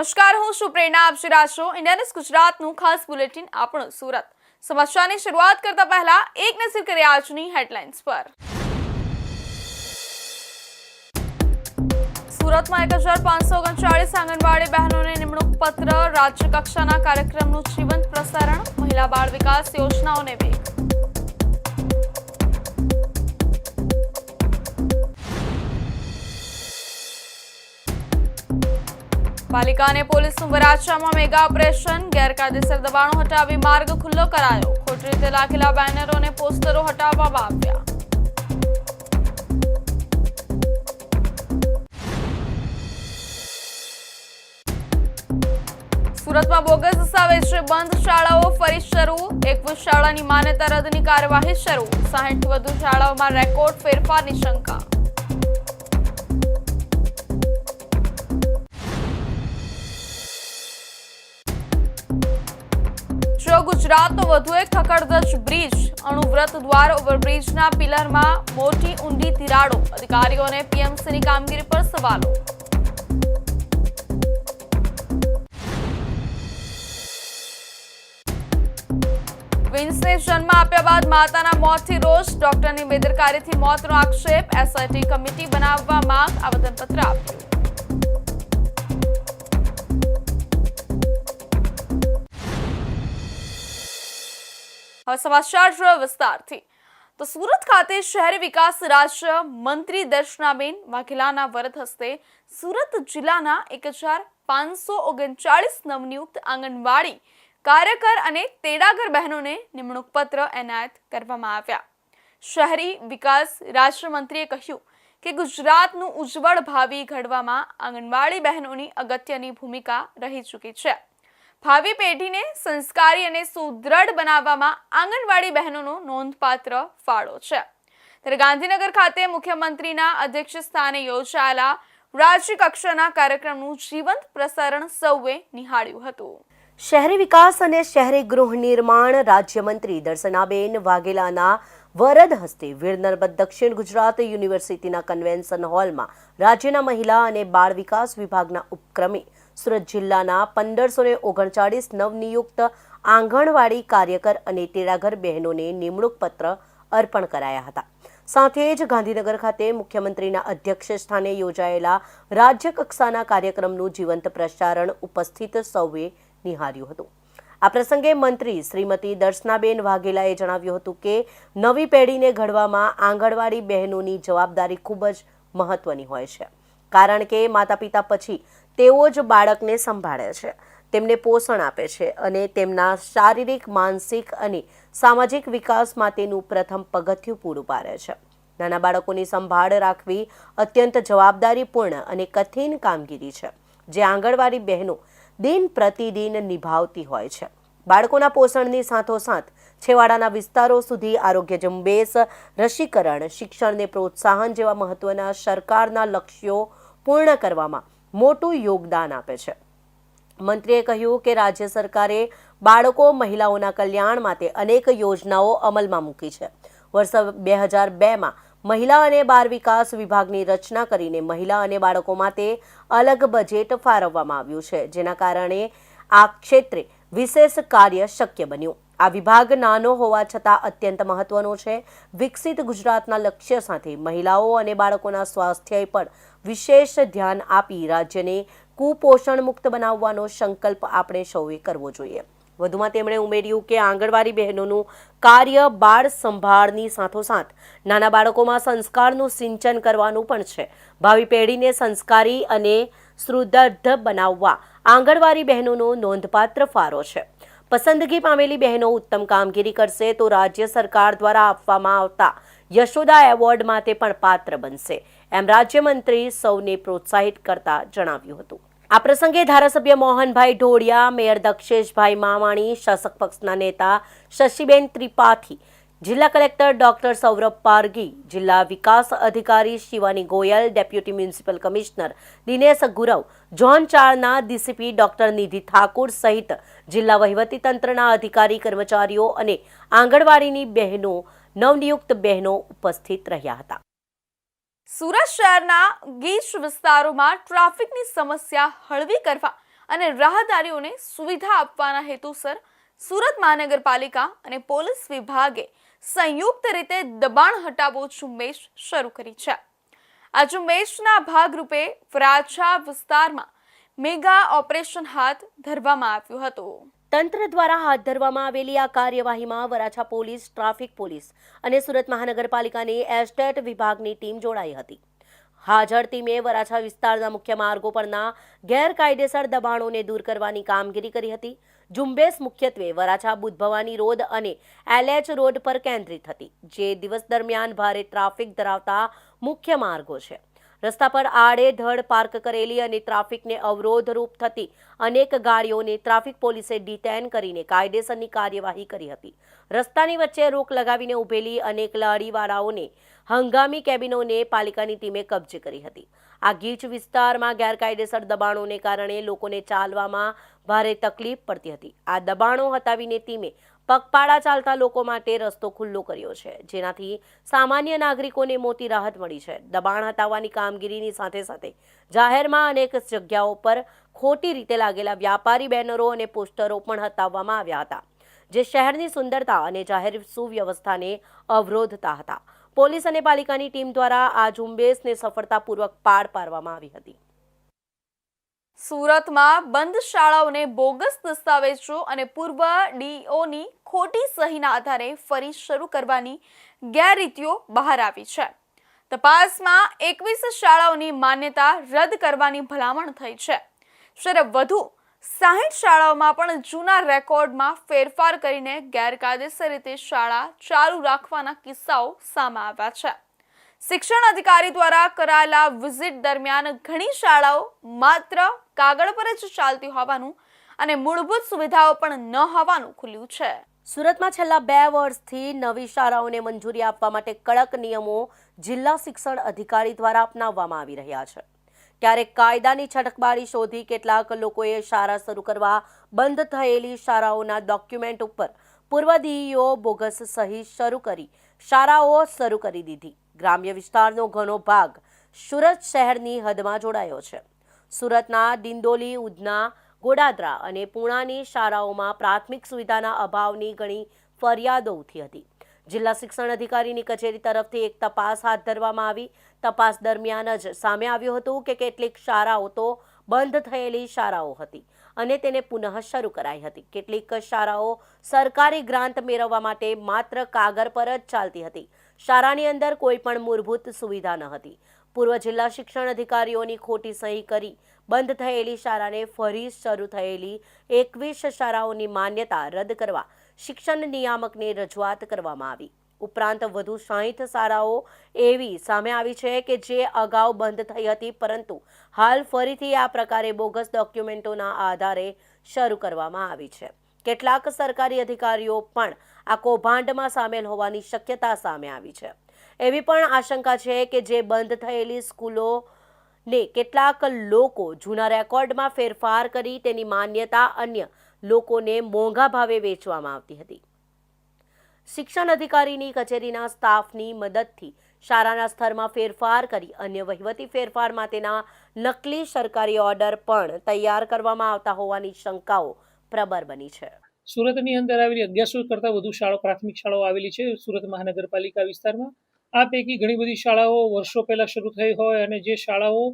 નમસ્કાર, હું છું પ્રેરણા. આપ શ્રી રહ્યા ઇન્ડિયાનેસ ગુજરાતનું ખાસ બુલેટિન આપણું સુરત. સમાચારની શરૂઆત કરતા પહેલા એક નજર કરીએ આજની હેડલાઇન્સ પર. સુરતમાં એક હજાર પાંચસો ઓગણચાળીસ આંગણવાડી બહેનોને નિમણૂક પત્ર, રાજ્ય કક્ષાના કાર્યક્રમનું જીવંત પ્રસારણ, મહિલા બાળ વિકાસ યોજનાઓને વેગ. પાલિકા અને પોલીસનું વરાછામાં મેગા ઓપરેશન. ગેરકાયદેસર દબાણો હટાવી માર્ગ ખુલ્લો કરાયો. ખોટી રીતે લાખેલા બેનરો અને પોસ્ટરો હટાવવામાં આવ્યા. સુરતમાં બોગસ દસ્તાવેજે બંધ શાળાઓ ફરી શરૂ. એકવીસ શાળાની માન્યતા રદની કાર્યવાહી શરૂ. સાહીઠ વધુ શાળાઓમાં રેકોર્ડ ફેરફારની શંકા. ગુજરાતનો વધુ એક થકડધજ બ્રિજ. અણુવ્રત દ્વાર ઓવરબ્રિજના પિલરમાં મોટી ઊંડી તિરાડો. અધિકારીઓને પીએમસીની કામગીરી પર સવાલો. જન્મ આપ્યા બાદ માતાના મોતથી રોષ. ડોક્ટરની બેદરકારીથી મોતનો આક્ષેપ. એસઆઈટી કમિટી બનાવવા માંગ. આવેદનપત્ર આપ્યું. હવે વિસ્તારથી. તો સુરત ખાતે શહેરી વિકાસ રાજ્ય મંત્રી દર્શનાબેન વાઘેલાના વરદ હસ્તે સુરત જિલ્લાના એક હજાર પાંચસો ઓગણચાળીસ નવનિયુક્ત આંગણવાડી કાર્યકર અને તેડાગર બહેનોને નિમણૂક પત્ર એનાયત કરવામાં આવ્યા. શહેરી વિકાસ રાજ્યમંત્રીએ કહ્યું કે ગુજરાતનું ઉજ્જવળ ભાવિ ઘડવામાં આંગણવાડી બહેનોની અગત્યની ભૂમિકા રહી ચૂકી છે. ભાવિ પેઢીને સંસ્કારી અને સુદૃઢ બનાવવામાં આંગણવાડી બહેનોનો નોંધપાત્ર ફાળો છે. ત્યારે ગાંધીનગર ખાતે મુખ્યમંત્રીના અધ્યક્ષ સ્થાને યોજાયેલા રાજ્ય કક્ષાના કાર્યક્રમનું જીવંત પ્રસારણ સૌએ નિહાળ્યું હતું. શહેરી વિકાસ અને શહેરી ગૃહ નિર્માણ રાજ્યમંત્રી દર્શનાબેન વાઘેલાના વરદ હસ્તે વીર નર્મદ દક્ષિણ ગુજરાત યુનિવર્સિટીના કન્વેન્શન હોલમાં રાજ્યના મહિલા અને બાળ વિકાસ વિભાગના ઉપક્રમે સુરત જિલ્લાના પંદરસો ને ઓગણચાળીસ નવનિયુક્ત આંગણવાડી કાર્યકર અને તેડાગર બહેનોને નિમણૂક પત્ર અર્પણ કરાયા હતા. સાથે જ ગાંધીનગર ખાતે મુખ્યમંત્રીના અધ્યક્ષ સ્થાને યોજાયેલા રાજ્ય કક્ષાના કાર્યક્રમનું જીવંત પ્રસારણ ઉપસ્થિત સૌએ નિહાળ્યું હતું. આ પ્રસંગે મંત્રી શ્રીમતી દર્શનાબેન વાઘેલાએ જણાવ્યું હતું કે, નવી પેઢીને ઘડવામાં આંગણવાડી બહેનોની જવાબદારી ખૂબ જ મહત્વની હોય છે. કારણ કે માતા પિતા પછી તેઓ જ બાળકને સંભાળે છે. તેમને પોષણ આપે છે અને તેમના શારીરિક, માનસિક અને સામાજિક વિકાસ માટેનું પ્રથમ પગથિયું પૂરું પાડે છે. નાના બાળકોની સંભાળ રાખવી અત્યંત જવાબદારીપૂર્ણ અને કઠિન કામગીરી છે. જે આંગણવાડી બહેનો દિન પ્રતિદિન નિભાવતી હોય છે. બાળકોના પોષણની સાથોસાથ છેવાડાના વિસ્તારો સુધી આરોગ્ય ઝુંબેશ, રસીકરણ, શિક્ષણને પ્રોત્સાહન જેવા મહત્વના સરકારના લક્ષ્યો પૂર્ણ કરવામાં મોટું યોગદાન આપે છે. મંત્રીએ કહ્યું કે રાજ્ય સરકારે બાળકો, મહિલાઓના કલ્યાણ માટે અનેક યોજનાઓ અમલમાં મૂકી છે. વર્ષ બે હજાર બેમાં મહિલા અને બાળ વિકાસ વિભાગની રચના કરીને મહિલા અને બાળકો માટે અલગ બજેટ ફાળવવામાં આવ્યું છે, જેના કારણે આ ક્ષેત્રે વિશેષ કાર્ય શક્ય બન્યું. આ વિભાગ નાનો હોવા છતાં અત્યંત મહત્વનો છે. વિકસિત ગુજરાતના લક્ષ્ય સાથે મહિલાઓ અને બાળકોના સ્વાસ્થ્ય પર વિશેષ ધ્યાન આપી રાજ્યને કુપોષણ મુક્ત બનાવવાનો સંકલ્પ આપણે સૌએ કરવો જોઈએ. વધુમાં તેમણે ઉમેર્યું કે આંગણવાડી બહેનોનું કાર્ય બાળ સંભાળની સાથોસાથ નાના બાળકોમાં સંસ્કારનું સિંચન કરવાનું પણ છે. ભાવિ પેઢીને સંસ્કારી અને સુદૃઢ બનાવવા આંગણવાડી બહેનોનો નોંધપાત્ર ફાળો છે. પસંદગી પામેલી બહેનો ઉત્તમ કામગીરી કરશે તો રાજ્ય સરકાર દ્વારા આપવામાં આવતા યશોદા એવોર્ડ માટે પણ પાત્ર બનશે. એમ રાજ્યમંત્રી સૌને પ્રોત્સાહિત કરતા જણાવ્યું હતું. આ પ્રસંગે ધારાસભ્ય મોહનભાઈ ઢોળિયા, મેયર દક્ષેશભાઈ માવાણી, શાસક પક્ષના નેતા શશીબેન ત્રિપાઠી જિલ્લા કલેક્ટર ડોક્ટર સૌરભ પારગી જિલ્લા વિકાસ અધિકારી Shivani Goyal, deputy municipal commissioner Dinesh Gurav zone ચારના ડીસીપી ડોક્ટર નિધિ ઠાકુર સહિત જિલ્લા વહીવટીતંત્રના અધિકારી કર્મચારીઓ અને આંગણવાડીની બહેનો, નવનિયુક્ત બહેનો ઉપસ્થિત રહ્યા હતા. સુરત શહેરના ગીચ વિસ્તારોમાં ટ્રાફિકની સમસ્યા હળવી કરવા અને રાહદારીઓને સુવિધા આપવાના હેતુસર સુરત મહાનગરપાલિકા અને પોલીસ વિભાગે સંયુક્ત રીતે દબાણ હટાવો ઝુંબેશ શરૂ કરી છે. આ ઝુંબેશના ભાગરૂપે વરાછા વિસ્તારમાં મેગા ઓપરેશન હાથ ધરવામાં આવ્યું હતું. તંત્ર દ્વારા હાથ ધરવામાં આવેલી આ કાર્યવાહીમાં વરાછા પોલીસ, ટ્રાફિક પોલીસ અને સુરત મહાનગરપાલિકાની એસ્ટેટ વિભાગની ટીમ જોડાઈ હતી. હાજર ટીમે વરાછા વિસ્તારના મુખ્ય માર્ગો પરના ગેરકાયદેસર દબાણોને દૂર કરવાની કામગીરી કરી હતી. ઝુંબેશ મુખ્યત્વે વરાછા બુધભવાની રોડ અને એલએચ રોડ પર કેન્દ્રિત હતી, જે દિવસ દરમિયાન ભારે ટ્રાફિક ધરાવતા મુખ્ય માર્ગો છે. રસ્તા પર આડેધડ પાર્ક કરેલી અને ટ્રાફિકને અવરોધરૂપ થતી અનેક ગાડીઓને ટ્રાફિક પોલીસે ડિટેન કરીને કાયદેસરની કાર્યવાહી કરી હતી. રસ્તાની વચ્ચે રોક લગાવીને ઊભેલી અનેક લારીવાળાઓને હંગામી કેબિનોને પાલિકાની ટીમે કબજે કરી હતી. આ ગીચ વિસ્તારમાં ગેરકાયદેસર દબાણોને કારણે લોકોને ચાલવામાં ભારે તકલીફ પડતી હતી. આ દબાણો હટાવીને ટીમે પગપાળા ચાલતા લોકો માટે રસ્તો ખુલ્લો કર્યો છે, જેનાથી સામાન્ય નાગરિકોને મોટી રાહત મળી છે. દબાણ હટાવવાની કામગીરીની સાથે સાથે જાહેરમાં અનેક જગ્યાઓ પર ખોટી રીતે લાગેલા વ્યાપારી બેનરો અને પોસ્ટરો પણ હટાવવામાં આવ્યા હતા, જે શહેરની સુંદરતા અને જાહેર સુવ્યવસ્થાને અવરોધતા હતા. પોલીસ અને પાલિકાની ટીમ દ્વારા આ ઝુંબેશને સફળતાપૂર્વક પાર પાડવામાં આવી હતી. સુરતમાં બંધ શાળાઓને બોગસ દસ્તાવેજો અને પૂર્વ ડીઓની ખોટી સહીના આધારે ફરી શરૂ કરવાની ગેરરીતિઓ બહાર આવી છે. તપાસમાં એકવીસ શાળાઓની માન્યતા રદ કરવાની ભલામણ થઈ છે. જ્યારે વધુ, સાહીઠ શાળાઓમાં પણ જૂના રેકોર્ડમાં ફેરફાર કરીને ગેરકાયદેસર રીતે શાળા ચાલુ રાખવાના કિસ્સાઓ સામે આવ્યા છે. શિક્ષણ અધિકારી દ્વારા કરાયેલા વિઝિટ દરમિયાન ઘણી શાળાઓ માત્ર કાગળ પર જ ચાલતી હોવાનું અને મૂળભૂત સુવિધાઓ પણ ન હોવાનું ખુલ્યું છે. સુરતમાં છેલ્લા બે વર્ષથી નવી શાળાઓને મંજૂરી આપવા માટે કડક નિયમો જિલ્લા શિક્ષણ અધિકારી દ્વારા અપનાવવામાં આવી રહ્યા છે. ત્યારે કાયદાની છટકબારી શોધી કેટલાક લોકોએ શાળા શરૂ કરવા બંધ થયેલી શાળાઓના ડોક્યુમેન્ટ ઉપર પૂર્વ ડીઈઓ બોગસ સહી શરૂ કરી શાળાઓ શરૂ કરી દીધી. ગ્રામ્ય વિસ્તારનો ઘણો ભાગ સુરત શહેરની હદમાં જોડાયો છે. સુરતના દિંડોલી ઉધના, ગોડાદરા અને પૂણાની શાળાઓમાં પ્રાથમિક સુવિધાના અભાવની ઘણી ફરિયાદો ઉઠી હતી. જિલ્લા શિક્ષણ અધિકારીની કચેરી તરફથી એક તપાસ હાથ ધરવામાં આવી. તપાસ દરમિયાન જ સામે આવ્યું હતું કે કેટલીક શાળાઓ તો બંધ થયેલી શાળાઓ હતી અને તેને પુનઃ શરૂ કરાઈ હતી. કેટલીક શાળાઓ સરકારી ગ્રાન્ટ મેળવવા માટે માત્ર કાગળ પર જ ચાલતી હતી. શાળાની અંદર કોઈ પણ મૂળભૂત સુવિધા ન હતી. પૂર્વ જિલ્લા શિક્ષણ અધિકારીઓની ખોટી સહી કરી બંધ થયેલી શાળાને ફરી શરૂ થયેલી એકવીસ શાળાઓની માન્યતા રદ કરવા શિક્ષણ નિયામકને રજૂઆત કરવામાં આવી. ઉપરાંત વધુ સાહીઠ શાળાઓ એવી સામે આવી છે કે જે અગાઉ બંધ થઈ હતી, પરંતુ હાલ ફરીથી આ પ્રકારે બોગસ ડોક્યુમેન્ટોના આધારે શરૂ કરવામાં આવી છે. કેટલાક સરકારી અધિકારીઓ પણ આ કૌભાંડમાં સામેલ હોવાની શક્યતા સામે આવી છે. એવી પણ આશંકા છે કે જે બંધ થયેલી સ્કૂલો ને કેટલાક લોકો જૂના રેકોર્ડમાં ફેરફાર કરી તેની માન્યતા અન્ય લોકોને મોંઘા ભાવે વેચવામાં આવતી હતી. શિક્ષણ અધિકારીની કચેરીના સ્ટાફની મદદથી શાળાના સ્તરમાં ફેરફાર કરી અન્ય વહીવટી ફેરફાર માટેના નકલી સરકારી ઓર્ડર પણ તૈયાર કરવામાં આવતા હોવાની શંકાઓ પ્રબળ બની છે. સુરતની અંદર આવેલી અગિયારસો કરતાં વધુ શાળાઓ પ્રાથમિક શાળાઓ આવેલી છે. સુરત મહાનગરપાલિકા વિસ્તારમાં આ પૈકી ઘણી બધી શાળાઓ વર્ષો પહેલાં શરૂ થઈ હોય અને જે શાળાઓ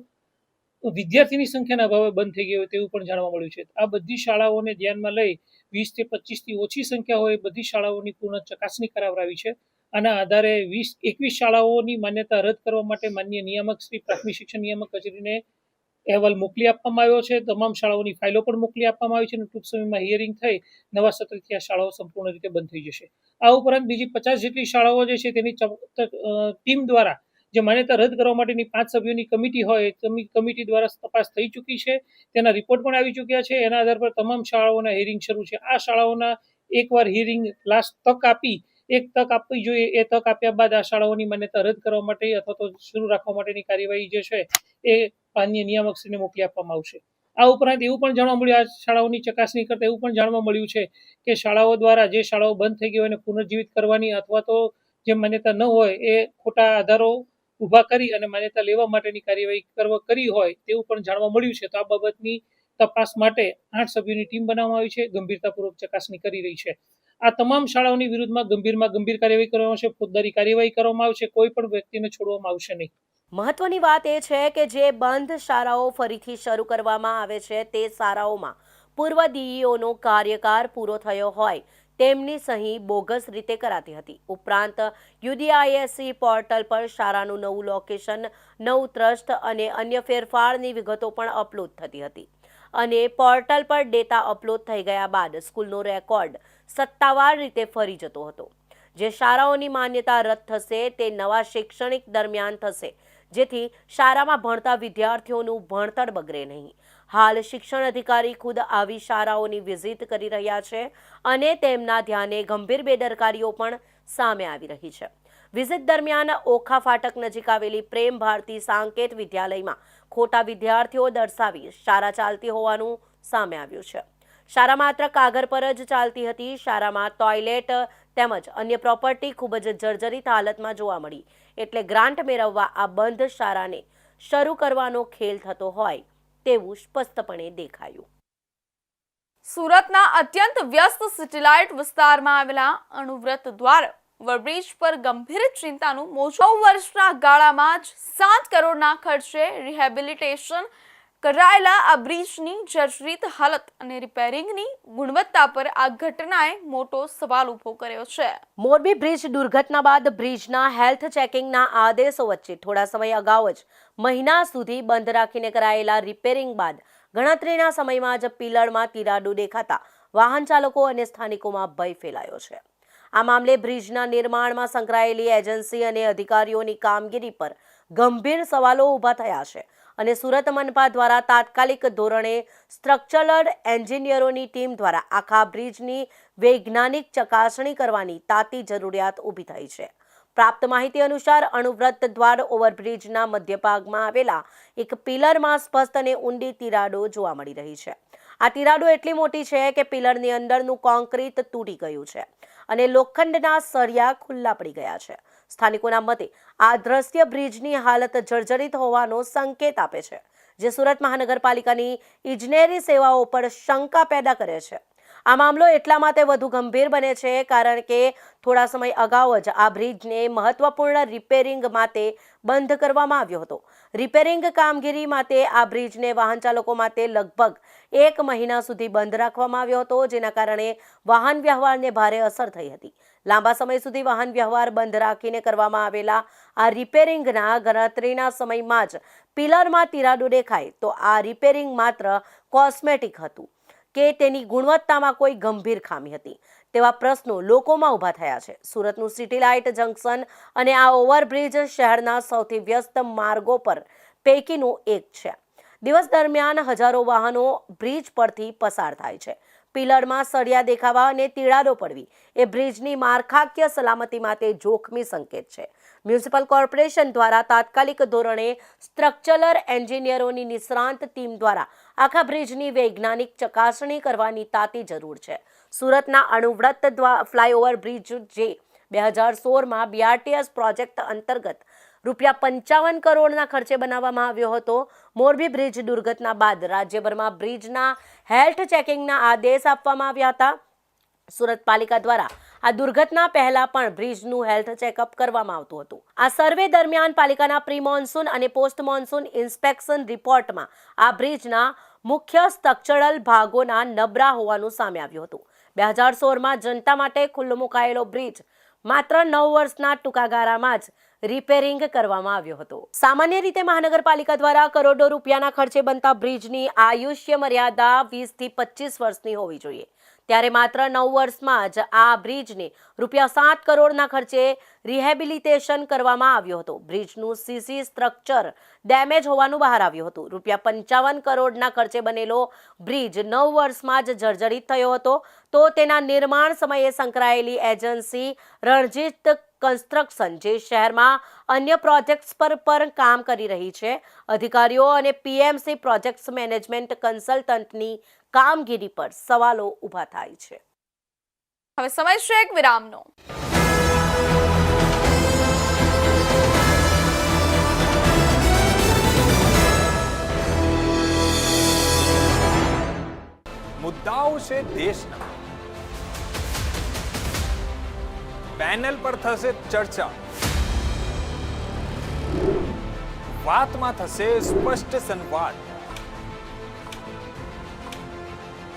વિદ્યાર્થીની સંખ્યાના અભાવે બંધ થઈ ગઈ હોય તેવું પણ જાણવા મળ્યું છે. આ બધી શાળાઓને ધ્યાનમાં લઈ વીસથી પચીસથી ઓછી સંખ્યા હોય બધી શાળાઓની પૂર્ણ ચકાસણી કરાવરાવી છે. આના આધારે વીસ, એકવીસ શાળાઓની માન્યતા રદ કરવા માટે માન્ય નિયામક શ્રી પ્રાથમિક શિક્ષણ નિયામક કચેરીને અહેવાલ મોકલી આપવામાં આવ્યો છે. તમામ શાળાઓની ફાઇલો પણ મોકલી આપવામાં આવી છે અને ટૂંક સમયમાં હિયરિંગ થઈ નવા સત્રથી આ શાળાઓ સંપૂર્ણ રીતે બંધ થઈ જશે. આ ઉપરાંત બીજી પચાસ જેટલી શાળાઓ જે છે તેની ટીમ દ્વારા જે માન્યતા રદ કરવા માટેની પાંચ સભ્યોની કમિટી હોય કમિટી દ્વારા તપાસ થઈ ચૂકી છે. તેના રિપોર્ટ પણ આવી ચૂક્યા છે. એના આધાર પર તમામ શાળાઓના હિયરિંગ શરૂ છે. આ શાળાઓના એકવાર હિયરિંગ લાસ્ટ તક આપી, એક તક આપવી જોઈએ. એ તક આપ્યા બાદ આ શાળાઓની માન્યતા રદ કરવા માટે અથવા તો શરૂ રાખવા માટેની કાર્યવાહી જે છે એ માન્ય નિયામકશ્રીને મોકલી આપવામાં આવશે. આ ઉપરાંત એવું પણ જાણવા મળ્યું, આ શાળાઓની ચકાસણી કરતા એવું પણ જાણવા મળ્યું છે કે શાળાઓ દ્વારા જે શાળાઓ બંધ થઈ ગઈ હોય એને પુનર્જીવિત કરવાની અથવા તો જે માન્યતા ન હોય એ ખોટા આધારો ઊભા કરી અને માન્યતા લેવા માટેની કાર્યવાહી કરવા કરી હોય તેવું પણ જાણવા મળ્યું છે. તો આ બાબતની તપાસ માટે આઠ સભ્યોની ટીમ બનાવવામાં આવી છે, ગંભીરતાપૂર્વક ચકાસણી કરી રહી છે. આ તમામ શાળાઓની વિરુદ્ધમાં ગંભીરમાં ગંભીર કાર્યવાહી કરવામાં આવશે, ફોજદારી કાર્યવાહી કરવામાં આવશે, કોઈ પણ વ્યક્તિને છોડવામાં આવશે નહીં. મહત્વની વાત એ છે કે જે બંધ શાળાઓ ફરીથી શરૂ કરવામાં આવે છે તે શાળાઓમાં પૂર્વ ડીઈઓનો કાર્યકાળ પૂરો થયો હોય તેમની સહી બોગસ રીતે કરાતી હતી. ઉપરાંત યુડીઆઈએસસી પોર્ટલ પર શાળાનું નવું લોકેશન, નવું ટ્રસ્ટ અને અન્ય ફેરફારની વિગતો પણ અપલોડ થતી હતી. અને પોર્ટલ પર ડેટા અપલોડ થઈ ગયા બાદ સ્કૂલનો રેકોર્ડ સત્તાવાર રીતે ફરી જતો હતો. જે શાળાઓની માન્યતા રદ થશે તે નવા શૈક્ષણિક દરમિયાન થશે જેથી શાળામાં ભણતા વિદ્યાર્થીઓનું ભણતર બગડે નહીં. હાલ શિક્ષણ અધિકારી ખુદ આવી શાળાઓની વિઝિટ કરી રહ્યા છે અને તેમના ધ્યાને ગંભીર બેદરકારીઓ પણ સામે આવી રહી છે. વિઝિટ દરમિયાન ઓખા ફાટક નજીક આવેલી પ્રેમ ભારતી સાંકેત વિદ્યાલયમાં ખોટા વિદ્યાર્થીઓ દર્શાવી શાળા ચાલતી હોવાનું સામે આવ્યું છે. શાળા માત્ર કાગળ પર જ ચાલતી હતી. શાળામાં ટોયલેટ તેમજ અન્ય પ્રોપર્ટી ખૂબ જ જર્જરિત હાલતમાં જોવા મળી. એટલે ગ્રાન્ટ મેળવવા આ બંધ શાળાને શરૂ કરવાનો ખેલ થતો હોય તેવું સ્પષ્ટપણે દેખાયું. સુરતના અત્યંત વ્યસ્ત સિટીલાઇટ વિસ્તારમાં આવેલા અણુવ્રત દ્વાર ઓવરબ્રિજ પર ગંભીર ચિંતાનું મોજો વર્ષના ગાળામાં જ સાત કરોડના ખર્ચે રિહેબિલિટેશન કરાયેલા આ બ્રિજની જર્જરિત હાલત અને રિપેરિંગની ગુણવત્તા પર આ ઘટનાએ મોટો સવાલ ઊભો કર્યો છે. મોરબી બ્રિજ દુર્ઘટના બાદ બ્રિજના હેલ્થ ચેકિંગના આદેશો વચ્ચે થોડા સમય અગાઉ જ મહિના સુધી બંધ રાખીને કરાયેલા રિપેરિંગ બાદ ગણતરીના સમયમાં જ પિલરમાં તિરાડો દેખાતા વાહન ચાલકો અને સ્થાનિકોમાં ભય ફેલાયો છે. આ મામલે બ્રિજના નિર્માણમાં સંકળાયેલી એજન્સી અને અધિકારીઓની કામગીરી પર ગંભીર સવાલો ઊભા થયા છે. અને સુરત મનપા દ્વારા તાત્કાલિક ધોરણે સ્ટ્રક્ચરલ એન્જિનિયરોની ટીમ દ્વારા આખા બ્રિજની વૈજ્ઞાનિક ચકાસણી કરવાની તાતી જરૂરિયાત ઊભી થઈ છે. પ્રાપ્ત માહિતી અનુસાર અણુવ્રત દ્વાર ઓવરબ્રિજના મધ્યભાગમાં આવેલા એક પિલરમાં સ્પષ્ટ અને ઊંડી તિરાડો જોવા મળી રહી છે. આ તિરાડો એટલી મોટી છે કે પિલરની અંદરનું કોન્ક્રીટ તૂટી ગયું છે અને લોખંડના સળિયા ખુલ્લા પડી ગયા છે. સ્થાનિકોના મતે આ દ્રશ્ય બ્રિજની હાલત જર્જરિત હોવાનો સંકેત આપે છે, જે સુરત મહાનગરપાલિકાની ઇજનેરી સેવાઓ પર શંકા પેદા કરે છે. આ મામલો એટલા માટે વધુ ગંભીર બને છે કારણ કે થોડા સમય અગાઉ જ આ બ્રિજને મહત્વપૂર્ણ રિપેરિંગ માટે બંધ કરવામાં આવ્યો હતો. રિપેરિંગ કામગીરી માટે આ બ્રિજને વાહન ચાલકો માટે લગભગ એક મહિના સુધી બંધ રાખવામાં આવ્યો હતો, જેના કારણે વાહન વ્યવહારને ભારે અસર થઈ હતી. લાંબા સમય સુધી વાહન વ્યવહાર બંધ રાખીને કરવામાં આવેલા આ રિપેરિંગના ગણતરીના સમયમાં જ પિલરમાં તિરાડો દેખાય તો આ રિપેરિંગ માત્ર કોસ્મેટિક હતું. કે તેની ગુણવત્તામાં કોઈ ગંભીર ખામી હતી. તેવા પ્રશ્નો લોકોમાં ઊભા થયા છે. સુરતનું સિટી લાઇટ જંકશન અને આ ઓવરબ્રિજ શહેરના સૌથી વ્યસ્ત માર્ગો પર પૈકીનું એક છે. દિવસ દરમિયાન હજારો વાહનો બ્રિજ પરથી પસાર થાય છે. પિલરમાં સળિયા દેખાવા અને તિરાડો પડવી એ બ્રિજની માળખાકીય સલામતી માટે જોખમી સંકેત છે. મ્યુનિસિપલ કોર્પોરેશન દ્વારા તાત્કાલિક ધોરણે સ્ટ્રક્ચરલ એન્જિનિયરોની નિષ્ણાંત ટીમ દ્વારા આખા બ્રિજની વૈજ્ઞાનિક ચકાસણી કરવાની તાતી જરૂર છે. સુરતના અણુવ્રત ફ્લાયઓવર બ્રિજ જે બે હજાર સોળમાં બીઆરટીએસ પ્રોજેક્ટ અંતર્ગત રૂપિયા પંચાવન કરોડના ખર્ચે બનાવવામાં આવ્યો હતો. મોરબી બ્રિજ દુર્ઘટના બાદ રાજ્યભરમાં બ્રિજના હેલ્થ ચેકિંગના આદેશ આપવામાં આવ્યા હતા. સુરત પાલિકા દ્વારા આ દુર્ઘટના પહેલા પણ બ્રિજનું હેલ્થ ચેકઅપ કરવામાં આવતું હતું. આ સર્વે દરમિયાન પાલિકાના પ્રી મોન્સૂન અને પોસ્ટ મોન્સૂન ઇન્સ્પેક્શન રિપોર્ટમાં આ બ્રિજના મુખ્ય સ્ટ્રક્ચરલ ભાગોના નબળા હોવાનું સામે આવ્યું હતું. બે હજાર સોળમાં જનતા માટે ખુલ્લો મુકાયેલો બ્રિજ માત્ર નવ વર્ષના ટૂંકા ગાળામાં જ રિપેરિંગ કરવામાં આવ્યો હતો. સામાન્ય રીતે મહાનગરપાલિકા દ્વારા કરોડો રૂપિયાના ખર્ચે બનતા બ્રિજની આયુષ્ય મર્યાદા વીસથી પચીસ વર્ષની હોવી જોઈએ. ત્યારે માત્ર નવ વર્ષમાં જ આ બ્રિજને રૂપિયા સાત કરોડના ખર્ચે રિહેબિલિટેશન કરવામાં આવ્યો હતો. બ્રિજનું સીસી સ્ટ્રક્ચર ડેમેજ હોવાનું બહાર આવ્યું હતું. રૂપિયા પંચાવન કરોડના ખર્ચે બનેલો બ્રિજ નવ વર્ષમાં જ જર્જરિત થયો હતો. તો તેના નિર્માણ સમયે સંકળાયેલી એજન્સી રણજીત કન્સ્ટ્રક્શન, જે શહેરમાં અન્ય પ્રોજેક્ટ્સ પર પણ કામ કરી રહી છે. અધિકારીઓ અને પીએમસી પ્રોજેક્ટ્સ મેનેજમેન્ટ કન્સલ્ટન્ટની કામગીરી પર સવાલો ઊભા થાય છે. હવે સમય છે એક વિરામનો? મુદ્દાઓ છે દેશના. પેનલ પર થશે ચર્ચા. વાતમાં થશે સ્પષ્ટ સંવાદ.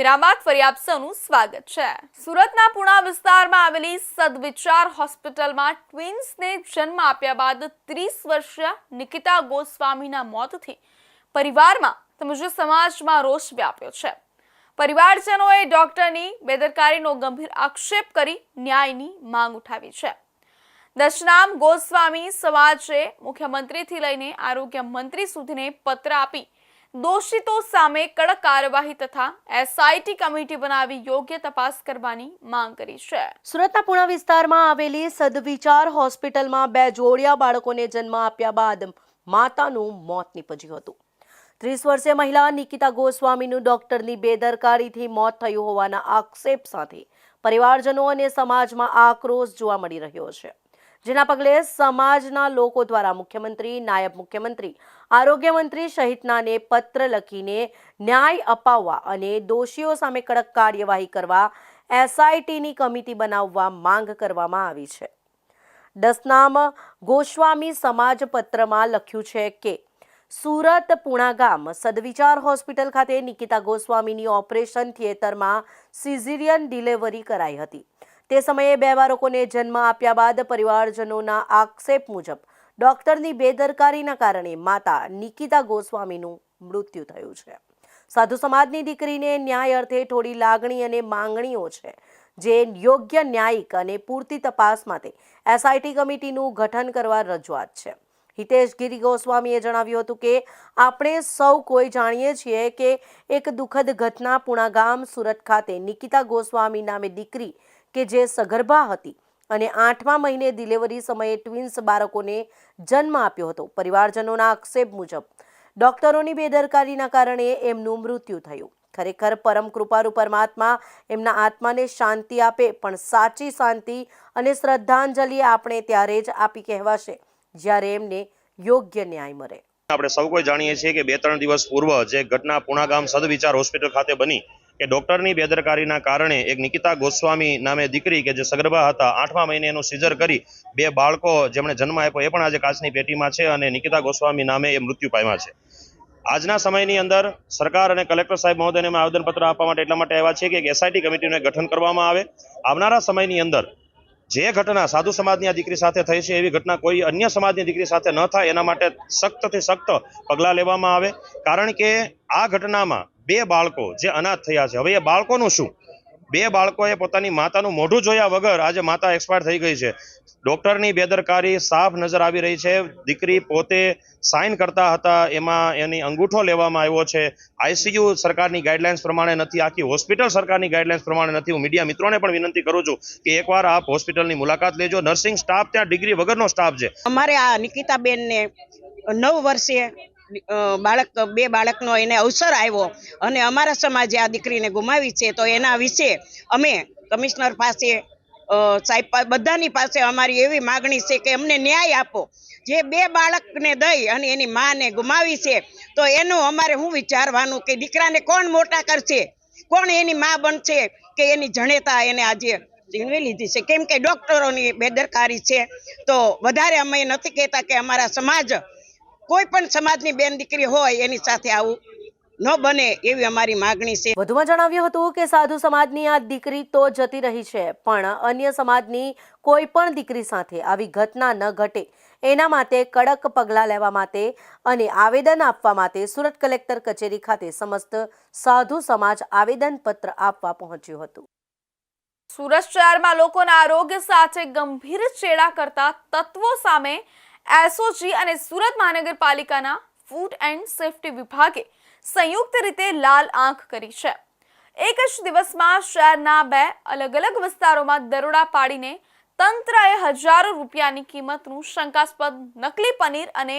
વિરામ બાદ ફરી આપ સૌનું સ્વાગત છે. સુરતના પુણા વિસ્તારમાં આવેલી સદવિચાર હોસ્પિટલમાં ટ્વિન્સને જન્મ આપ્યા બાદ ત્રીસ વર્ષીય નિકિતા ગોસ્વામીના મોતથી પરિવારમાં તેમજ સમાજમાં રોષ વ્યાપ્યો છે. પરિવારજનોએ ડોક્ટરની બેદરકારીનો ગંભીર આક્ષેપ કરી ન્યાયની માંગ ઉઠાવી છે. દશનામ ગોસ્વામી સમાજે મુખ્યમંત્રીથી લઈને આરોગ્ય મંત્રી સુધીને પત્ર આપી દોષિતો સામે કડક કાર્યવાહી તથા એસઆઈટી કમિટી બનાવી યોગ્ય તપાસ કરવાની માંગ કરી છે. સુરતના પુણા વિસ્તારમાં આવેલી સદવિચાર હોસ્પિટલમાં બે જોડિયા બાળકોને જન્મ આપ્યા બાદ માતાનું મોત નીપજ્યું હતું. ત્રીસ વર્ષીય મહિલા નિકિતા ગોસ્વામીનું ડોક્ટરની બેદરકારીથી મોત થયું હોવાના આક્ષેપ સાથે પરિવારજનો અને સમાજમાં આક્રોશ જોવા મળી રહ્યો છે. જેના પગલે સમાજના લોકો દ્વારા મુખ્યમંત્રી, નાયબ મુખ્યમંત્રી આરોગ્ય મંત્રી સહિતનાને પત્ર લખીને ન્યાય અપાવવા અને દોષીઓ સામે કડક કાર્યવાહી કરવા એસઆઈટીની કમિટી બનાવવા માંગ કરવામાં આવી છે. દસનામ ગોસ્વામી સમાજ પત્રમાં લખ્યું છે કે, સુરત પુણા ગામ સદવિચાર હોસ્પિટલ ખાતે નિકિતા ગોસ્વામીની ઓપરેશન થિયેટરમાં સિઝિરિયન ડિલિવરી કરાઈ હતી. તે સમયે બે બાળકોને જન્મ આપ્યા બાદ પરિવારજનોના આક્ષેપ મુજબ ડોક્ટરની બેદરકારીના કારણે માતા નિકિતા ગોસ્વામીનું મૃત્યુ થયું છે. સાધુ સમાજની દીકરીને ન્યાય અર્થે થોડી લાગણી અને માંગણીઓ છે, જે યોગ્ય ન્યાયિક અને પૂરતી તપાસ માટે એસઆઈટી કમિટીનું ગઠન કરવા રજૂઆત છે. હિતેશ ગિરી ગોસ્વામીએ જણાવ્યું હતું કે, આપણે સૌ કોઈ જાણીએ છીએ કે એક દુઃખદ ઘટના પુણા ગામ સુરત ખાતે નિકિતા ગોસ્વામી નામે દીકરી કે જે સગર્ભા હતી અને આઠમા મહિને ડિલિવરી સમયે ટ્વિન્સ બાળકોને જન્મ આપ્યો હતો. પરિવારજનોના આક્ષેપ મુજબ, ડોક્ટરોની બેદરકારીના કારણે એમનું મૃત્યુ થયું. ખરેખર પરમ કૃપારૂ પરમાત્મા એમના આત્માને શાંતિ આપે, પણ સાચી શાંતિ અને શ્રદ્ધાંજલિ આપણે ત્યારે જ આપી કહેવાશે, જ્યારે એમને યોગ્ય ન્યાય મળે. આપણે સૌ કોઈ જાણીએ છીએ કે બે ત્રણ દિવસ પૂર્વ જે ઘટના પુણા ગામ સદવિચાર હોસ્પિટલ ખાતે બની કે ડૉક્ટરની બેદરકારીના કારણે એક નિકિતા ગોસ્વામી નામે દીકરી કે જે સગર્ભા હતા, આઠમા મહિને એનું સિઝર કરી બે બાળકો જેમણે જન્મ આપ્યો, એ પણ આજે કાચની પેટીમાં છે અને નિકિતા ગોસ્વામી નામે એ મૃત્યુ પામ્યા છે. આજના સમયની અંદર સરકાર અને કલેક્ટર સાહેબ મહોદયને આવેદનપત્ર આપવા માટે એટલા માટે આવ્યા છે કે એસઆઈટી કમિટીનું ગઠન કરવામાં આવે. આવનારા સમયની અંદર જે ઘટના સાધુ સમાજની આ દીકરી સાથે થઈ છે, એવી ઘટના કોઈ અન્ય સમાજની દીકરી સાથે ન થાય, એના માટે સખ્તથી સખ્ત પગલાં લેવામાં આવે. કારણ કે આ ઘટનામાં બે બાળકો જે અનાથ થયા છે. હવે એ બાળકોનું શું? બે બાળકોએ પોતાની માતાનું મોઢું જોયા વગર આજે માતા એક્સપાયર થઈ ગઈ છે. ડૉક્ટરની બેદરકારી સાફ નજર આવી રહી છે. દીકરી પોતે સાઇન કરતા હતા, એમાં એની અંગૂઠો લેવામાં આવ્યો છે. આઈસીયુ સરકારની ગાઈડલાઇન્સ પ્રમાણે નથી, આખી હોસ્પિટલ સરકારની ગાઈડલાઇન્સ પ્રમાણે નથી. હું મીડિયા મિત્રોને પણ વિનંતી કરું છું કે એકવાર આપ હોસ્પિટલની મુલાકાત લેજો. નર્સિંગ સ્ટાફ ત્યાં ડિગ્રી વગરનો સ્ટાફ છે. અમારે આ નિકિતાબેનને નવ વર્ષે બાળક, બે બાળકનો એને અવસર આવ્યો અને અમારા સમાજે આ દીકરીને ગુમાવી છે. તો એના વિશે અમે કમિશનર પાસે સાહેબ બધાની પાસે અમારી એવી માગણી છે કે અમને ન્યાય આપો. જે બે બાળકને દઈ અને એની માને ગુમાવી છે, તો એનું અમારે શું વિચારવાનું કે દીકરાને કોણ મોટા કરશે? કોણ એની મા બનશે કે એની જણેતા એને આજે છીનવી લીધી છે? કેમ કે ડોક્ટરોની બેદરકારી છે. તો વધારે અમે નથી કહેતા કે અમારા સમાજ કોઈ પણ સમાજની બેન દીકરી હોય એની સાથે આવું ન બને એવી અમારી માગણી છે. વધુમાં જણાવ્યું હતું કે સાધુ સમાજની આ દીકરી તો જતી રહી છે પણ અન્ય સમાજની કોઈ પણ દીકરી સાથે આવી ઘટના ન ઘટે. એના માટે કડક પગલાં લેવા માટે અને આવેદન આપવા માટે સુરત કલેક્ટર કચેરી ખાતે સમસ્ત સાધુ સમાજ આવેદનપત્ર આપવા પહોંચ્યું હતું. સુરત શહેરમાં લોકોના આરોગ્ય સાથે ગંભીર ચેડા કરતા તત્વો સામે એસઓજી અને સુરત મહાનગરપાલિકાના ફૂડ એન્ડ સેફટી વિભાગે સંયુક્ત રીતે લાલ આંખ કરી છે. એક જ દિવસમાં શહેરના બે અલગ અલગ વિસ્તારોમાં દરોડા પાડીને તંત્રએ હજારો રૂપિયાની કિંમતનું શંકાસ્પદ નકલી પનીર અને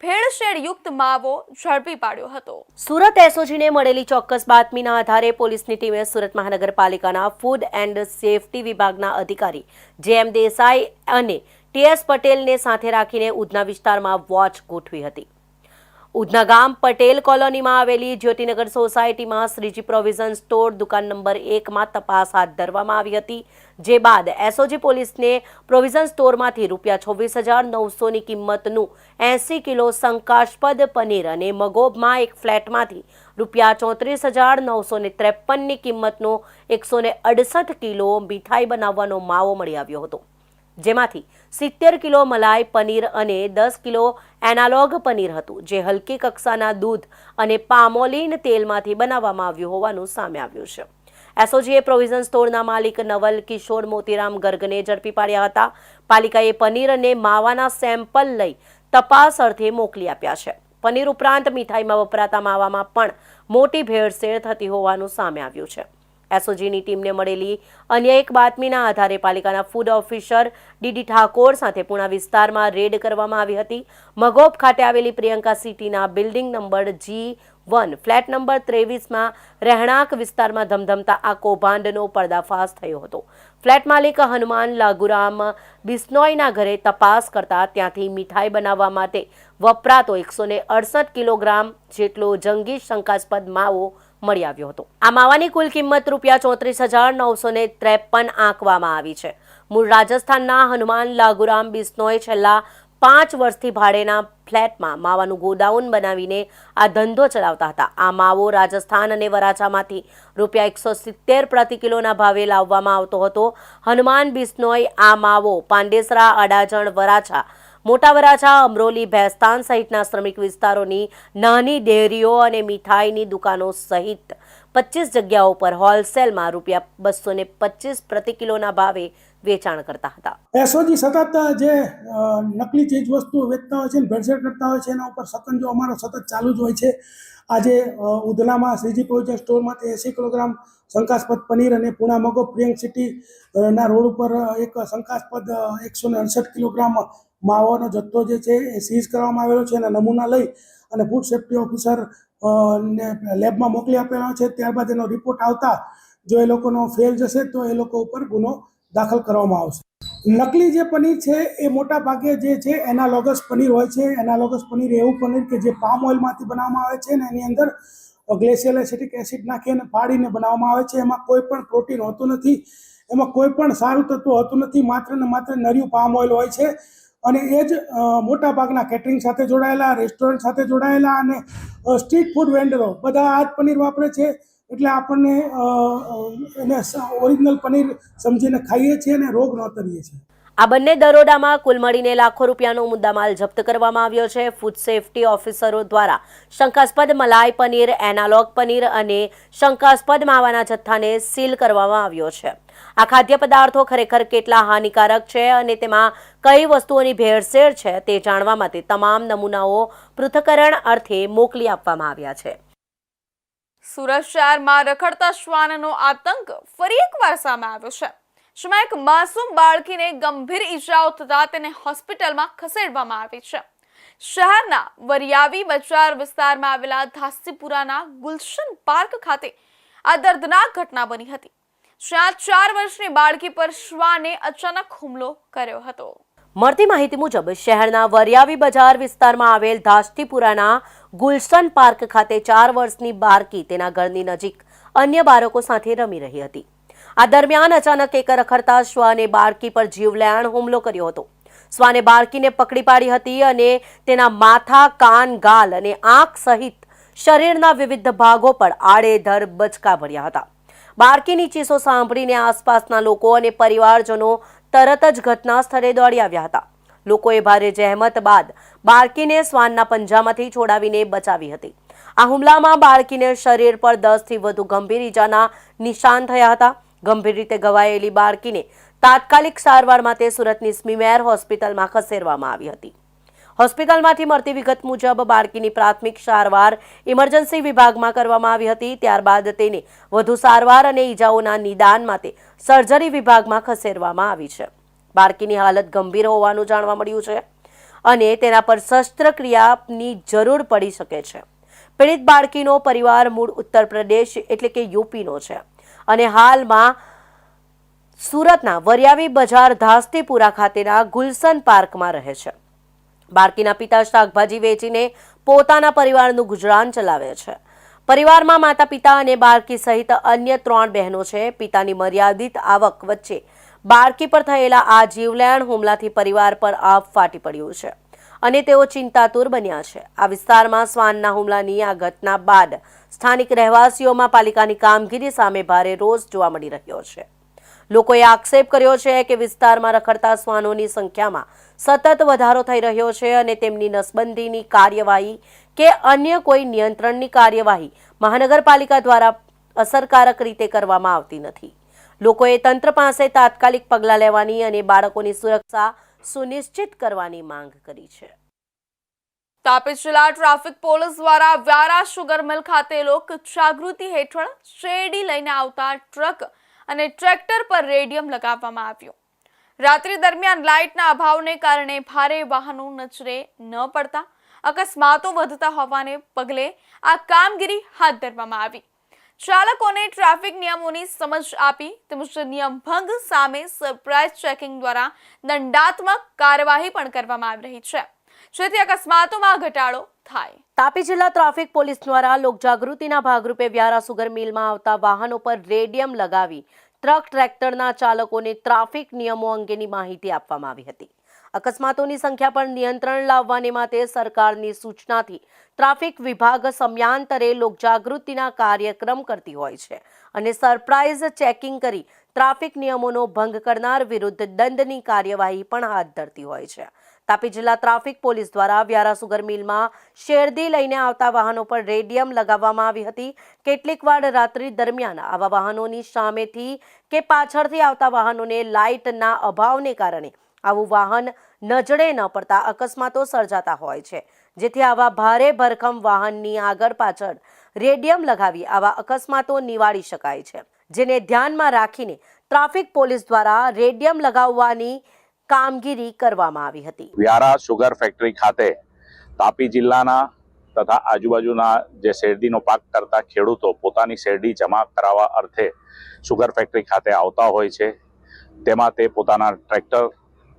ભેળસેળયુક્ત માવો ઝડપી પાડ્યો હતો. સુરત એસઓજીને મળેલી ચોક્કસ બાતમીના આધારે પોલીસની ટીમે સુરત મહાનગરપાલિકાના ફૂડ એન્ડ સેફટી વિભાગના અધિકારી જે એમ દેસાઈ અને ટીએસ પટેલને સાથે રાખીને ઉધના વિસ્તારમાં વોચ ગોઠવી હતી. ઉધના ગામ પટેલ કોલોનીમાં આવેલી જ્યોતિનગર સોસાયટીમાં શ્રીજી પ્રોવિઝન સ્ટોર દુકાન નંબર એકમાં તપાસ હાથ ધરવામાં આવી હતી, જે બાદ એસઓજી પોલીસને પ્રોવિઝન સ્ટોરમાંથી રૂપિયા છવ્વીસ હજાર નવસોની કિંમતનું એંસી કિલો શંકાસ્પદ પનીર અને મગોબમાં એક ફ્લેટમાંથી રૂપિયા ચોત્રીસ હજાર નવસો ને ત્રેપનની કિંમતનો એકસો અડસઠ કિલો મીઠાઈ બનાવવાનો માવો મળી આવ્યો હતો. જેમાંથી સિત્તેર કિલો મલાઈ, પનીર અને દસ કિલો એનાલોગ પનીર હતું, જે હલકી કક્ષાના દૂધ અને પામોલીન તેલમાંથી બનાવવામાં આવ્યું હોવાનું સામે આવ્યું છે. એસઓજીએ પ્રોવિઝન સ્ટોરના માલિક નવલ કિશોર મોતીરામ ગર્ગને ઝડપી પાડ્યા હતા. પાલિકાએ પનીર અને માવાના સેમ્પલ લઈ તપાસ અર્થે મોકલી આપ્યા છે. પનીર ઉપરાંત મીઠાઈમાં વપરાતા માવામાં પણ મોટી ભેળસેળ થતી હોવાનું સામે આવ્યું છે. એસઓજીની ટીમને મળેલી. અન્ય એક બાતમીના આધારે પાલિકાના ફૂડ ઓફિસર ડીડી ઠાકોર સાથે પૂણા વિસ્તારમાં રેડ કરવામાં આવી હતી. મગોબ ખાતે આવેલી પ્રિયંકા સિટીના building number G one, flat number ત્રેવીસમાં રહેણાંક વિસ્તારમાં ધમધમતા આ કૌભાંડનો પર્દાફાશ થયો હતો. ફ્લેટ માલિક હનુમાન લાગુરામ બિસ્નોઈના ઘરે તપાસ કરતા ત્યાંથી મીઠાઈ બનાવવા માટે વપરાતો એકસો અડસઠ કિલોગ્રામ જેટલો જંગી શંકાસ્પદ માવો મળી આવ્યો હતો. આ માવાની કુલ કિંમત રૂપિયા ચોત્રીસ હજાર નવસો ને ત્રેપન આંકવામાં આવી છે. મૂળ રાજસ્થાનના હનુમાન લાગુરામ બિસ્નોએ છેલ્લા પાંચ વર્ષથી ભાડેના ફ્લેટમાં માવાનું ગોડાઉન બનાવીને આ ધંધો ચલાવતા હતા. આ માવો રાજસ્થાન અને વરાછામાંથી રૂપિયા એકસો સિત્તેર પ્રતિ કિલોના ભાવે લાવવામાં આવતો હતો. હનુમાન બિસ્નોય આ માવો પાંડેસરા, અડાજણ, વરાછા મોટા વરાછા અમરોલી ભેસ્તાન સહિતના શ્રમિક વિસ્તારોની નાની ડેરીઓ અને મીઠાઈની દુકાનો સહિત પચીસ જગ્યાઓ પર હોલસેલમાં રૂપિયા બસો ને પચીસ પ્રતિ કિલોના ભાવે વેચાણ કરતા હતા. એસઓજી સતત જે નકલી ચીજ વસ્તુઓ વેચતા હોય છે ભેળસેળ કરતા હોય છે, એના ઉપર સકંજો અમારો સતત ચાલુ જ હોય છે. આજે ઉધનામાં શ્રીજી પ્રોવિઝન સ્ટોરમાંથી એંસી કિલોગ્રામ શંકાસ્પદ પનીર અને પુણા મગો પ્રિયંક સિટી ના રોડ ઉપર એક શંકાસ્પદ એકસો ને અડસઠ કિલોગ્રામ માવાનો જથ્થો જે છે એ સીઝ કરવામાં આવેલો છે એના નમૂના લઈ અને ફૂડ સેફ્ટી ઓફિસર ને લેબમાં મોકલી આપેલો છે. ત્યારબાદ એનો રિપોર્ટ આવતા જો એ લોકોનો ફેલ જશે તો એ લોકો ઉપર ગુનો દાખલ કરવામાં આવશે. નકલી જે પનીર છે એ મોટા ભાગે જે છે એનાલોગસ પનીર હોય છે. એનાલોગસ પનીર એવું પનીર કે જે પામ ઓઇલમાંથી બનાવવામાં આવે છે ને એની અંદર ગ્લેશિયલ એસિટિક એસિડ નાખી અને ફાડીને બનાવવામાં આવે છે. એમાં કોઈ પણ પ્રોટીન હોતું નથી. એમાં કોઈ પણ સારું તત્વ હોતું નથી. માત્ર ને માત્ર નર્યું પામ ઓઇલ હોય છે. અને એ જ મોટાભાગના મોટા ભાગના કેટરિંગ સાથે જોડાયેલા રેસ્ટોરન્ટ સાથે જોડાયેલા અને સ્ટ્રીટ ફૂડ વેન્ડરો બધા આ જ પનીર વાપરે છે એટલે આપણને એને ઓરિજિનલ પનીર સમજીને ખાઈએ છીએ અને રોગ નોતરીએ છીએ. આ બંને દરોડામાં કુલ મળીને લાખો રૂપિયાનો મુદ્દામાલ જપ્ત કરવામાં આવ્યો છે. ફૂડ સેફટી ઓફિસરો દ્વારા શંકાસ્પદ મલાઈ પનીર, એનાલોગ પનીર અને શંકાસ્પદ માવાના જથ્થાને સીલ કરવામાં આવ્યો છે. આ ખાદ્ય પદાર્થો ખરેખર કેટલા હાનિકારક છે અને તેમાં કઈ વસ્તુઓની ભેળસેળ છે તે જાણવા માટે તમામ નમૂનાઓ પૃથ્થકરણ અર્થે મોકલી આપવામાં આવ્યા છે. સુરત શહેરમાં રખડતા શ્વાનનો આતંક ફરી એકવાર સામે આવ્યો છે. જેમાં એક માસૂમ બાળકીને ગંભીર ઈજાઓ થતા તેને હોસ્પિટલમાં ખસેડવામાં આવી છે. શહેરના વરિયાવી બજાર વિસ્તારમાં આવેલા ધાસીપુરાના ગુલશન પાર્ક ખાતે આ દર્દનાક ઘટના બની હતી. જ્યાં ચાર વર્ષની બાળકી પર શ્વાને અચાનક હુમલો કર્યો હતો. મળતી માહિતી મુજબ, શહેરના વરિયાવી બજાર વિસ્તારમાં આવેલ ધાસ્તીપુરાના ગુલશન પાર્ક ખાતે ચાર વર્ષની બાળકી તેના ઘરની નજીક અન્ય બાળકો સાથે રમી રહી હતી. આ દરમિયાન અચાનક એક રખડતા શ્વાને બાળકી પર જીવલેણ હુમલો કર્યો હતો. શ્વાને બાળકીને પકડી પાડી હતી અને તેના માથા, કાન, ગાલ અને આંખ સહિત શરીરના વિવિધ ભાગો પર આડેધર બચકા ભર્યા હતા. બાળકીની ચીસો સાંભળીને આસપાસના લોકો અને પરિવારજનો તરત જ ઘટના સ્થળે દોડી આવ્યા હતા. લોકોએ ભારે જહેમત બાદ બાળકીને શ્વાનના પંજામાંથી છોડાવીને બચાવી હતી. આ હુમલામાં બાળકીને શરીર પર દસથી વધુ ગંભીર ઈજાના નિશાન થયા હતા. ગંભીર રીતે ઘવાયેલી બાળકીને તાત્કાલિક સારવાર માટે સુરતની સ્મીમેર હોસ્પિટલમાં ખસેડવામાં આવી હતી. હોસ્પિટલમાંથી મળતી વિગત મુજબ બાળકીની પ્રાથમિક સારવાર ઇમરજન્સી વિભાગમાં કરવામાં આવી હતી. ત્યારબાદ તેને વધુ સારવાર અને ઈજાઓના નિદાન માટે સર્જરી વિભાગમાં ખસેડવામાં આવી છે. બાળકીની હાલત ગંભીર હોવાનું જાણવા મળ્યું છે અને તેના પર શસ્ત્રક્રિયાની જરૂર પડી શકે છે. પીડિત બાળકીનો પરિવાર મૂળ ઉત્તર પ્રદેશ એટલે કે યુપીનો છે. અને હાલમાં સુરતના વરિયાવી બજાર ધાસ્તીપુરા ખાતેના ગુલશન પાર્કમાં રહે છે. બાળકીના પિતા શાકભાજી વેચીને પોતાના પરિવારનું ગુજરાન ચલાવે છે. પરિવારમાં માતા પિતા અને બાળકી સહિત અન્ય ત્રણ બહેનો છે. પિતાની મર્યાદિત આવક વચ્ચે બાળકી પર થયેલા આ જીવલેણ હુમલાથી પરિવાર પર આપ ફાટી પડ્યું છે અને તેઓ ચિંતાતુર બન્યા છે. આ વિસ્તારમાં શ્વાનના હુમલાની આ ઘટના બાદ સ્થાનિક રહેવાસીઓમાં પાલિકાની કામગીરી સામે ભારે રોષ જોવા મળી રહ્યો છે. લોકોએ આક્ષેપ કર્યો છે કે વિસ્તારમાં રખડતા શ્વાનોની સંખ્યામાં સતત વધારો થઈ રહ્યો છે અને તેમની નસબંધીની કાર્યવાહી કે અન્ય કોઈ નિયંત્રણની કાર્યવાહી મહાનગરપાલિકા દ્વારા અસરકારક રીતે કરવામાં આવતી નથી. લોકોએ તંત્ર પાસે તાત્કાલિક પગલાં લેવાની અને બાળકોની સુરક્ષા સુનિશ્ચિત કરવાની માંગ કરી છે. તાપી જિલ્લા ટ્રાફિક પોલીસ દ્વારા વ્યારા સુગર મિલ ખાતે લોક જાગૃતિ હેઠળ શેરડી લઈને આવતા ટ્રક અને ટ્રેક્ટર પર રેડિયમ લગાવવામાં આવ્યું. રાત્રિ દરમિયાન લાઇટના અભાવને કારણે ભારે વાહનો નજરે ન પડતા અકસ્માતો વધતા હોવાને પગલે આ કામગીરી હાથ ધરવામાં આવી. ચાલકોને ટ્રાફિક નિયમોની સમજ આપી તેમજ નિયમ ભંગ સામે સરપ્રાઇઝ ચેકિંગ દ્વારા દંડાત્મક કાર્યવાહી પણ કરવામાં આવી રહી છે. જેથી અકસ્માતોમાં ઘટાડો થાય. તાપી જિલ્લા ટ્રાફિક પોલીસ દ્વારા લોકજાગૃતિના ભાગરૂપે વ્યારા સુગર મિલમાં આવતા વાહનો પર રેડિયમ લગાવી ટ્રક ટ્રેક્ટરના ચાલકોને ટ્રાફિક નિયમો અંગેની માહિતી આપવામાં આવી હતી. અકસ્માતોની સંખ્યા પર નિયંત્રણ લાવવાને માટે સરકારની સૂચનાથી ટ્રાફિક વિભાગ સમયાંતરે લોકજાગૃતિના કાર્યક્રમ કરતી હોય છે અને સરપ્રાઇઝ ચેકિંગ કરી ટ્રાફિક નિયમોનો ભંગ કરનાર વિરુદ્ધ દંડની કાર્યવાહી પણ હાથ ધરતી હોય છે. તાપી જિલ્લા ટ્રાફિક પોલીસ દ્વારા વ્યારા સુગર મિલમાં શેરડી લઈને આવતા વાહનો પર રેડિયમ લગાવવામાં આવી હતી. કેટલીક વાર રાત્રિ દરમિયાન આવા વાહનોની સામેથી કે પાછળથી આવતા વાહનોને લાઇટના અભાવને કારણે આવું વાહન નજરે ન પડતા અકસ્માતો સર્જાતા હોય છે. જેથી આવા ભારે ભરખમ વાહનની આગળ પાછળ રેડિયમ લગાવી આવા અકસ્માતો નિવાળી શકાય છે. જેને ધ્યાનમાં રાખીને ટ્રાફિક પોલીસ દ્વારા રેડિયમ લગાવવાની કામગીરી કરવામાં આવી હતી. વ્યારા સુગર ફેક્ટરી ખાતે તાપી જિલ્લાના તથા આજુબાજુના જે શેરડીનો પાક કરતા ખેડૂતો પોતાની શેરડી જમા કરાવવા અર્થે સુગર ફેક્ટરી ખાતે આવતા હોય છે. તેમાં તે પોતાના ટ્રેક્ટર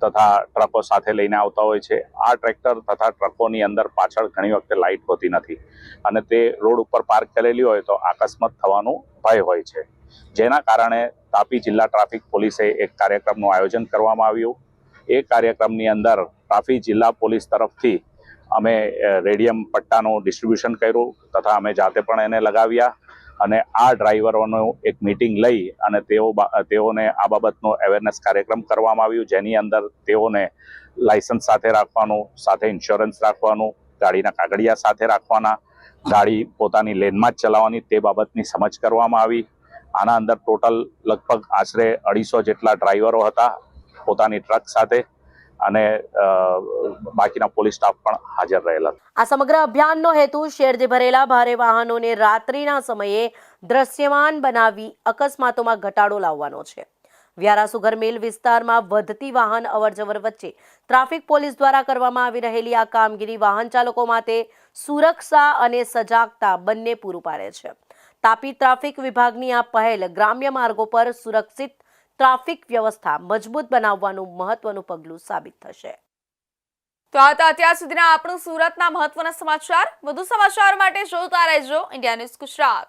તથા ટ્રકો સાથે લઈને આવતા હોય છે. આ ટ્રેક્ટર તથા ટ્રકોની અંદર પાછળ ઘણી વખતે લાઇટ હોતી નથી અને તે રોડ ઉપર પાર્ક કરેલી હોય તો અકસ્માત થવાનું ભય હોય છે. જેના કારણે તાપી જિલ્લા ટ્રાફિક પોલીસે એક કાર્યક્રમનું આયોજન કરવામાં આવ્યું. એ કાર્યક્રમની અંદર ટ્રાફી જિલ્લા પોલીસ તરફથી અમે રેડિયમ પટ્ટાનું ડિસ્ટ્રીબ્યુશન કર્યું તથા અમે જાતે પણ એને લગાવ્યા અને આ ડ્રાઈવરોનું એક મીટિંગ લઈ અને તેઓ તેઓને આ બાબતનો અવેરનેસ કાર્યક્રમ કરવામાં આવ્યું, જેની અંદર તેઓને લાયસન્સ સાથે રાખવાનું, સાથે ઇન્સ્યોરન્સ રાખવાનું, ગાડીના કાગળિયા સાથે રાખવાના, ગાડી પોતાની લેનમાં જ ચલાવવાની તે બાબતની સમજ કરવામાં આવી. આના અંદર ટોટલ લગભગ આશરે અઢીસો જેટલા ડ્રાઈવરો હતા. પોતાની ટ્રક સાથે અને બાકીના પોલીસ સ્ટાફ પણ હાજર રહેલા. આ સમગ્ર અભિયાનનો હેતુ શેરથી ભરેલા ભારે વાહનોને રાત્રિના સમયે દ્રશ્યમાન બનાવી અકસ્માતોમાં ઘટાડો લાવવાનો છે. વ્યારા સુગર મિલ વિસ્તારમાં વધતી વાહન અવરજવર વચ્ચે ટ્રાફિક પોલીસ દ્વારા કરવામાં આવી રહેલી આ કામગીરી વાહન ચાલકો માટે સુરક્ષા અને સજાગતા બંને પૂરું પાડે છે. તાપી ટ્રાફિક વિભાગની આ પહેલ ગ્રામ્ય માર્ગો પર સુરક્ષિત ટ્રાફિક વ્યવસ્થા મજબૂત બનાવવાનું મહત્વનું પગલું સાબિત થશે. તો આ હતા અત્યાર સુધીના આપણું સુરતના મહત્વના સમાચાર. વધુ સમાચાર માટે જોતા રહેજો. India news Gujarat.